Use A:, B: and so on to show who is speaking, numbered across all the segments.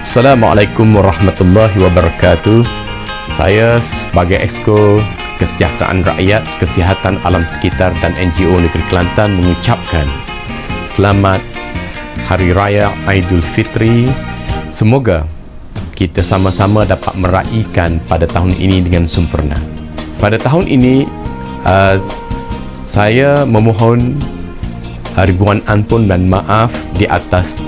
A: Assalamualaikum warahmatullahi wabarakatuh. Saya sebagai Exco Kesejahteraan Rakyat, Kesihatan Alam Sekitar dan NGO Negeri Kelantan mengucapkan selamat Hari Raya Aidilfitri. Semoga kita sama-sama dapat meraihkan pada tahun ini dengan sempurna. Pada tahun ini uh, saya memohon ribuan ampun dan maaf di atas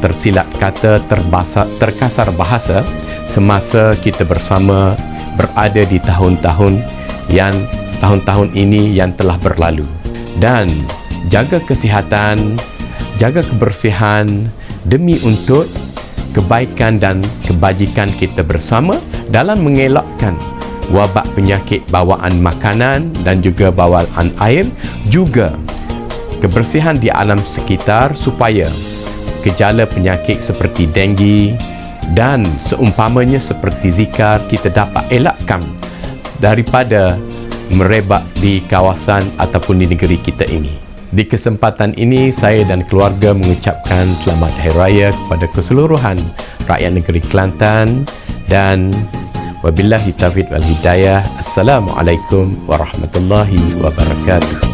A: tersilap kata terbasa, terkasar bahasa semasa kita bersama berada di tahun-tahun yang tahun-tahun ini yang telah berlalu. Dan jaga kesihatan jaga kebersihan demi untuk kebaikan dan kebajikan kita bersama dalam mengelakkan wabak penyakit bawaan makanan dan juga bawaan air juga kebersihan di alam sekitar supaya gejala penyakit seperti denggi dan seumpamanya seperti zikar kita dapat elakkan daripada merebak di kawasan ataupun di negeri kita ini. Di kesempatan ini saya dan keluarga mengucapkan selamat hari raya kepada keseluruhan rakyat negeri Kelantan dan wabillahi taufiq wal hidayah. Assalamualaikum warahmatullahi wabarakatuh.